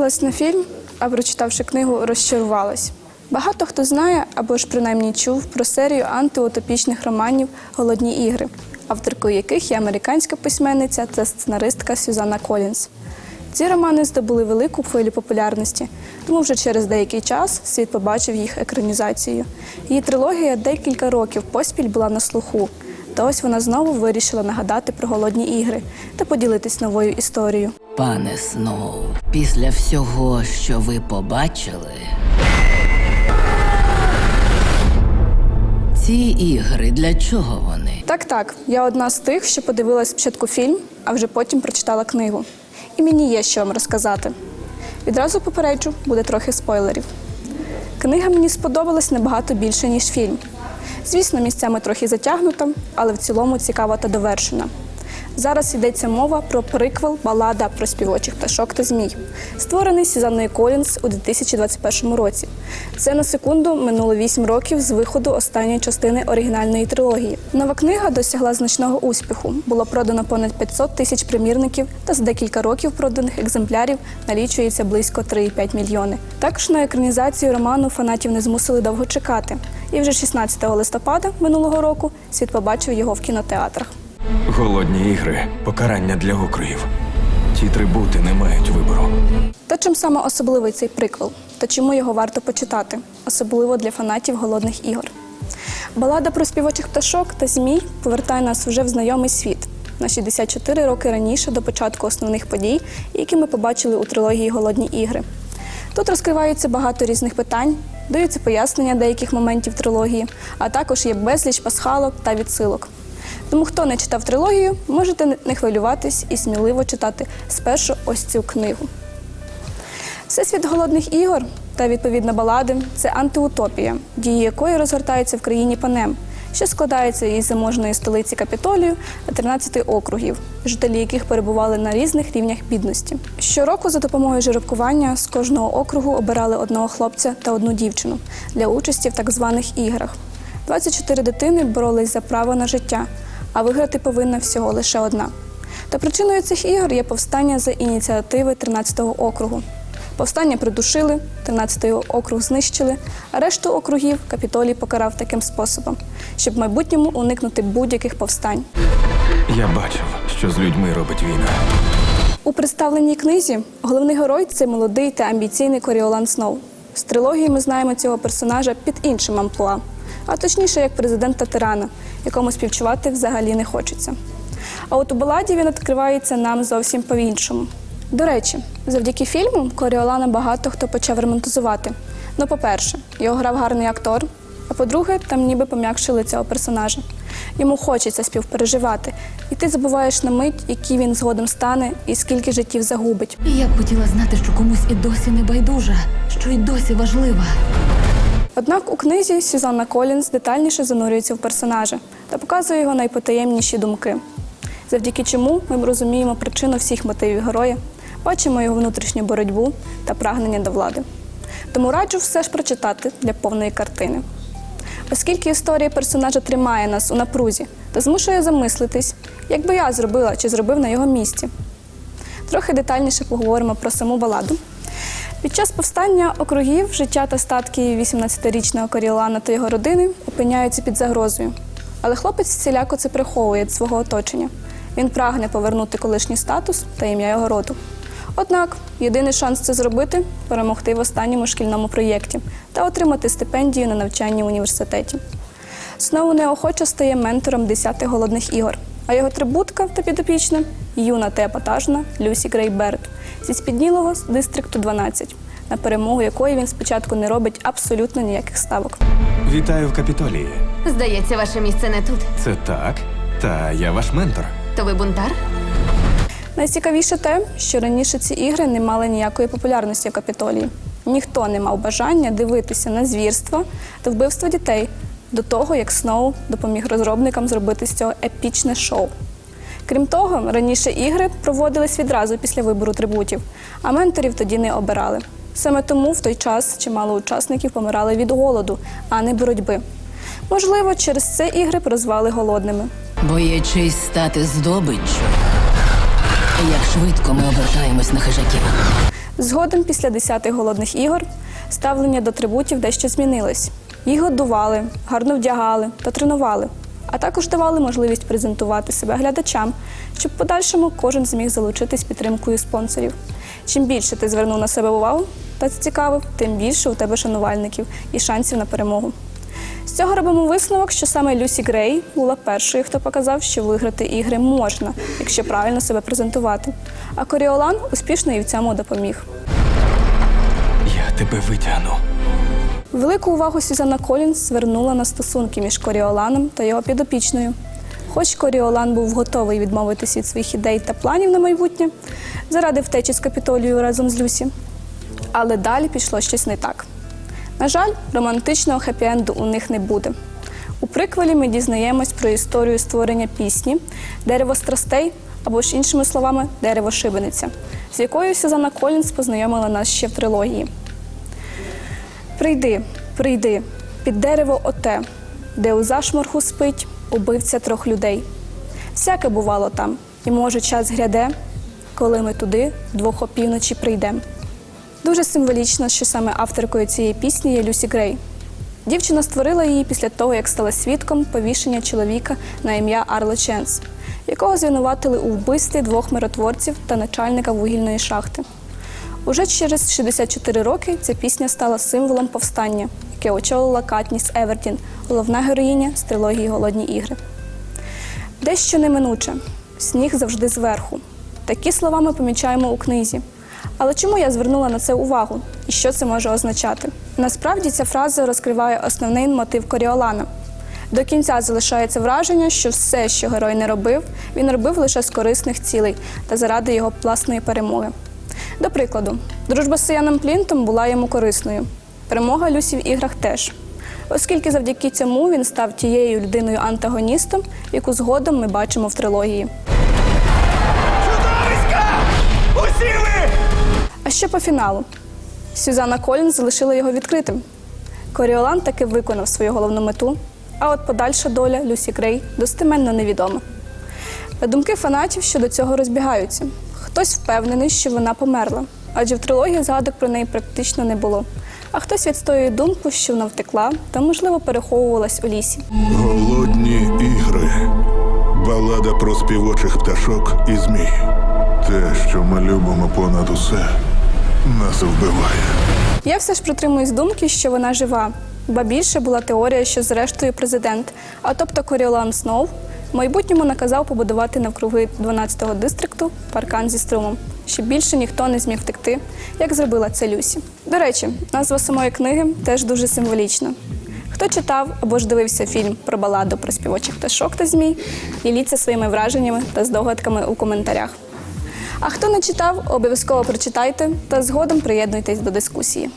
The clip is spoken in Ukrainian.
Я на фільм, а прочитавши книгу, розчарувалась. Багато хто знає або ж принаймні чув про серію антиутопічних романів Голодні ігри, авторкою яких є американська письменниця та сценаристка Сюзанна Колінс. Ці романи здобули велику хвилю популярності, тому вже через деякий час світ побачив їх екранізацію. Її трилогія декілька років поспіль була на слуху. Та ось вона знову вирішила нагадати про голодні ігри та поділитись новою історією. Пане Сноу, після всього, що ви побачили. Ці ігри для чого вони? Так, так, я одна з тих, що подивилась спочатку фільм, а вже потім прочитала книгу. І мені є що вам розказати. Відразу попереджу, буде трохи спойлерів. Книга мені сподобалась набагато більше, ніж фільм. Звісно, місцями трохи затягнута, але в цілому цікава та довершена. Зараз йдеться мова про приквел балада про співочих пташок та змій, створений Сюзанною Колінс у 2021 році. Це на секунду минуло 8 років з виходу останньої частини оригінальної трилогії. Нова книга досягла значного успіху. Було продано понад 500 тисяч примірників, та за декілька років проданих екземплярів налічується близько 3,5 мільйони. Також на екранізацію роману фанатів не змусили довго чекати. І вже 16 листопада минулого року світ побачив його в кінотеатрах. Голодні ігри покарання для округів. Ті трибути не мають вибору. Та чим саме особливий цей приквел? Та чому його варто почитати, особливо для фанатів голодних ігор? Балада про співочих пташок та змій повертає нас вже в знайомий світ на 64 роки раніше до початку основних подій, які ми побачили у трилогії Голодні ігри. Тут розкриваються багато різних питань, даються пояснення деяких моментів трилогії, а також є безліч пасхалок та відсилок. Тому хто не читав трилогію, можете не хвилюватись і сміливо читати спершу ось цю книгу. Всесвіт голодних ігор та відповідно балади це антиутопія, дії якої розгортаються в країні Панем, що складається із заможної столиці Капітолію та 13 округів, жителі яких перебували на різних рівнях бідності. Щороку за допомогою жеребкування з кожного округу обирали одного хлопця та одну дівчину для участі в так званих іграх. 24 дитини боролись за право на життя, а виграти повинна всього лише одна. Та причиною цих ігор є повстання за ініціативи 13-го округу. Повстання придушили, 13-й округ знищили, а решту округів капітолій покарав таким способом, щоб в майбутньому уникнути будь-яких повстань. Я бачив, що з людьми робить війна. У представленій книзі головний герой це молодий та амбіційний Коріолан Сноу. З трилогії ми знаємо цього персонажа під іншим амплуа, а точніше як президента тирана, якому співчувати взагалі не хочеться. А от у баладі він відкривається нам зовсім по-іншому. До речі, завдяки фільму Коріолана багато хто почав ремонтизувати. Ну, по-перше, його грав гарний актор, а по-друге, там ніби пом'якшили цього персонажа. Йому хочеться співпереживати, і ти забуваєш на мить, який він згодом стане і скільки життів загубить. Я б хотіла знати, що комусь і досі не байдужа, що й досі важлива. Однак у книзі Сюзанна Колінс детальніше занурюється в персонажа та показує його найпотаємніші думки, завдяки чому ми розуміємо причину всіх мотивів героя, бачимо його внутрішню боротьбу та прагнення до влади. Тому раджу все ж прочитати для повної картини. Оскільки історія персонажа тримає нас у напрузі та змушує замислитись, як би я зробила чи зробив на його місці. Трохи детальніше поговоримо про саму баладу. Під час повстання округів життя та статки 18-річного Коріолана та його родини опиняються під загрозою. Але хлопець всіляко це приховує від свого оточення. Він прагне повернути колишній статус та ім'я його роду. Однак єдиний шанс це зробити перемогти в останньому шкільному проєкті та отримати стипендію на навчання в університеті. Знову неохоче стає ментором 10 голодних ігор, а його трибутка та підопічна юна та епатажна Люсі Грейберт спіднілого з дистрикту 12, на перемогу якої він спочатку не робить абсолютно ніяких ставок. Вітаю в Капітолії. Здається, ваше місце не тут. Це так. Та я ваш ментор. То ви бунтар? Найцікавіше те, що раніше ці ігри не мали ніякої популярності в Капітолії. Ніхто не мав бажання дивитися на звірства та вбивства дітей до того, як Сноу допоміг розробникам зробити з цього епічне шоу. Крім того, раніше ігри проводились відразу після вибору трибутів, а менторів тоді не обирали. Саме тому в той час чимало учасників помирали від голоду, а не боротьби. Можливо, через це ігри прозвали голодними. Боячись стати здобиччю. Як швидко ми обертаємось на хижаків. Згодом, після 10-х голодних ігор, ставлення до трибутів дещо змінилось. Їх годували, гарно вдягали та тренували, а також давали можливість презентувати себе глядачам, щоб в подальшому кожен зміг залучитись підтримкою спонсорів. Чим більше ти звернув на себе увагу та зацікавив, тим більше у тебе шанувальників і шансів на перемогу. З цього робимо висновок, що саме Люсі Грей була першою, хто показав, що виграти ігри можна, якщо правильно себе презентувати. А Коріолан успішно їй в цьому допоміг. Я тебе витягну. Велику увагу Сюзанна Колінс звернула на стосунки між Коріоланом та його підопічною. Хоч Коріолан був готовий відмовитись від своїх ідей та планів на майбутнє заради втечі з капітолію разом з Люсі. Але далі пішло щось не так. На жаль, романтичного хеппі-енду у них не буде. У приквелі ми дізнаємось про історію створення пісні Дерево страстей або ж іншими словами Дерево шибениця, з якою Сюзанна Колінс познайомила нас ще в трилогії. Прийди, прийди, під дерево оте, де у зашморгу спить убивця трьох людей. Всяке бувало там, і може час гряде, коли ми туди вдвох опівночі прийдем. Дуже символічно, що саме авторкою цієї пісні є Люсі Грей. Дівчина створила її після того, як стала свідком повішення чоловіка на ім'я Арло Ченс, якого звинуватили у вбивстві двох миротворців та начальника вугільної шахти. Уже через 64 роки ця пісня стала символом повстання, яке очолила Катніс Евертін, головна героїня з трилогії Голодні ігри. Дещо неминуче, сніг завжди зверху. Такі слова ми помічаємо у книзі. Але чому я звернула на це увагу і що це може означати? Насправді ця фраза розкриває основний мотив Коріолана. До кінця залишається враження, що все, що герой не робив, він робив лише з корисних цілей та заради його власної перемоги. До прикладу, дружба з Сияном Плінтом була йому корисною. Перемога Люсі в іграх теж. Оскільки завдяки цьому він став тією людиною-антагоністом, яку згодом ми бачимо в трилогії. А що по фіналу? Сюзанна Колін залишила його відкритим. Коріолан таки виконав свою головну мету, а от подальша доля Люсі Грей достеменно невідома. Думки фанатів щодо цього розбігаються. Хтось впевнений, що вона померла, адже в трилогії згадок про неї практично не було. А хтось відстоює думку, що вона втекла та, можливо, переховувалась у лісі. Голодні ігри. Балада про співочих пташок і змій. Те, що ми любимо понад усе, нас вбиває. Я все ж притримуюсь думки, що вона жива, ба більше була теорія, що зрештою президент, а тобто Коріолан Сноу, в майбутньому наказав побудувати навкруги 12-го дистрикту паркан зі струмом, щоб більше ніхто не зміг втекти, як зробила це Люсі. До речі, назва самої книги теж дуже символічна. Хто читав або ж дивився фільм про баладу про співочих пташок та змій, діліться своїми враженнями та здогадками у коментарях. А хто не читав, обов'язково прочитайте та згодом приєднуйтесь до дискусії.